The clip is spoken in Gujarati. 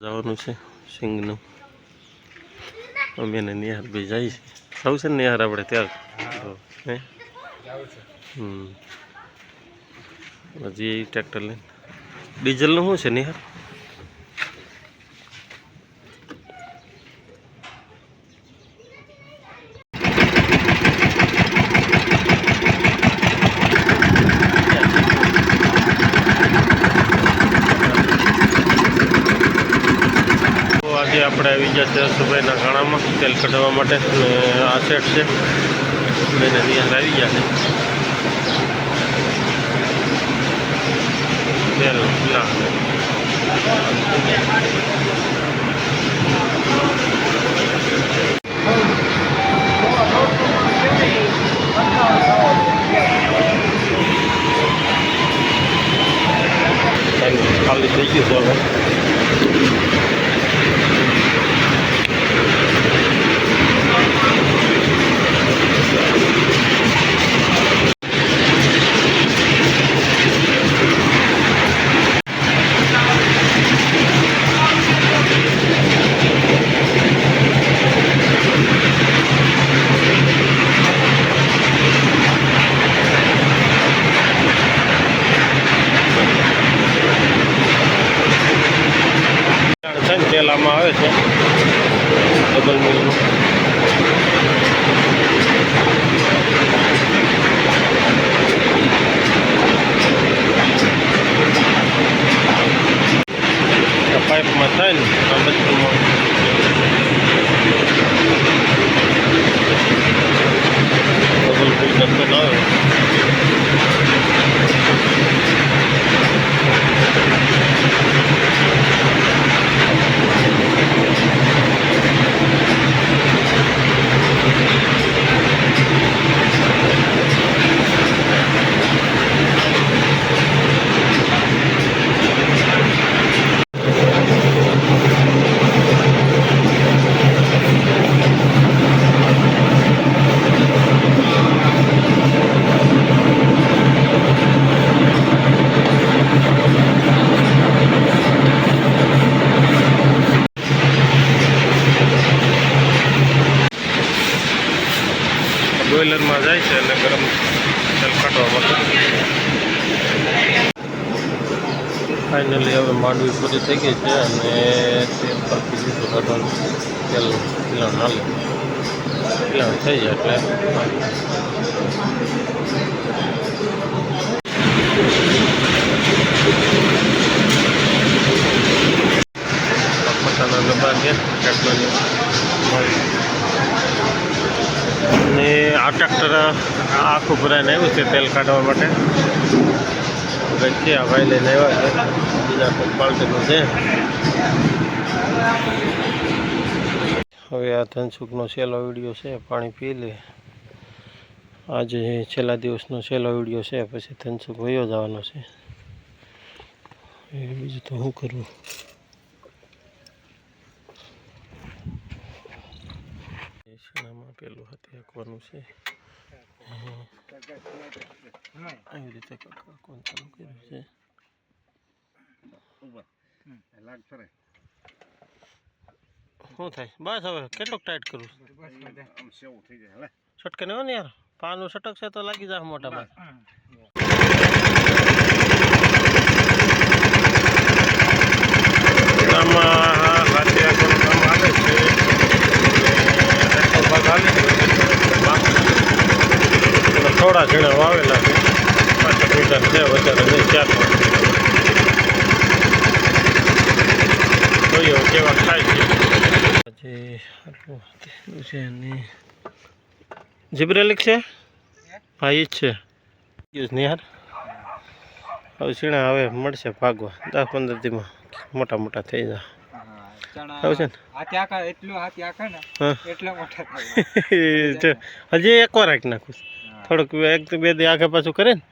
જવાનું છે સિંગનું અમે નિહાર ભાઈ જાય છે. સૌ છે ને નિહાર આપણે ત્યાં? હમ. હજી ટ્રેક્ટર લઈને. ડીઝલનું શું છે નિહાર? આજે આપણે આવી ગયા છે સુભાઈના ગાણામાં તેલ કઢાવવા માટે. અને આ સેટ છે. બેને ત્યાં આવી ગયા છે. તેલ ખાલી થઈ ગયું છે હવે છે ને તેલ આમાં આવે છે ડબલ મિલનું આ પાઇપમાં થાય ને આ બધું બોઇલરમાં જાય છે અને ગરમ તેલ કાઢવા માટે. ફાઇનલી હવે માંડવી પૂરી થઈ ગઈ છે અને તેલ બાકી દીધું કાઢવાનું તેલ પીલાણ હાલે પીલાણ થઈ જાય એટલે. પોતાના ડબ્બા છે ને આ ટ્રેક્ટર આખું ભરાઈને આવ્યું છે તેલ કાઢવા માટે. છે આ ભાઈ લઈને આવ્યા છે. બીજા કોઈ પાલટીનું છે. હવે આ ધનસુખનો છેલ્લો વીડિયો છે, પાણી પી લે. આજે છેલ્લા દિવસનો છેલ્લો વીડિયો છે, પછી ધનસુખ વયો જવાનો છે. એ બીજું તો શું કરવું પેલું છે. આવી રીતે કોણ ચાલુ કર્યું છે? શું થાય? બસ હવે કેટલોક ટાઈટ કરું છટકે નહીં યાર. પાનું છટકશે તો લાગી જાય મોટા ભાગ આમાં હાથે હાંકવાનું કામ આવે છે અને ભાગ હાલી ગયો છે થોડા ઝીણા વાવેલા છે. પાંચ મીટર છે વધારે નહીં ચાર પાંચ જોઈએ કેવા થાય છે. આજે આટલું છે અને જીબ્રેલિક છે? હા એ જ છે. યુઝ નિહાર? હવે સીણા હવે મળશે ભાગવા. દસ પંદર દીમાં મોટા મોટા થઈ જાય. છે ને? આ ત્યાં કા એટલું આ ત્યાં કા ને હા. એટલા મોટા થાય જો, હજી એક વાર રાખી નાખું થોડુંક એક બે દી આગળ પાછું કરે ને?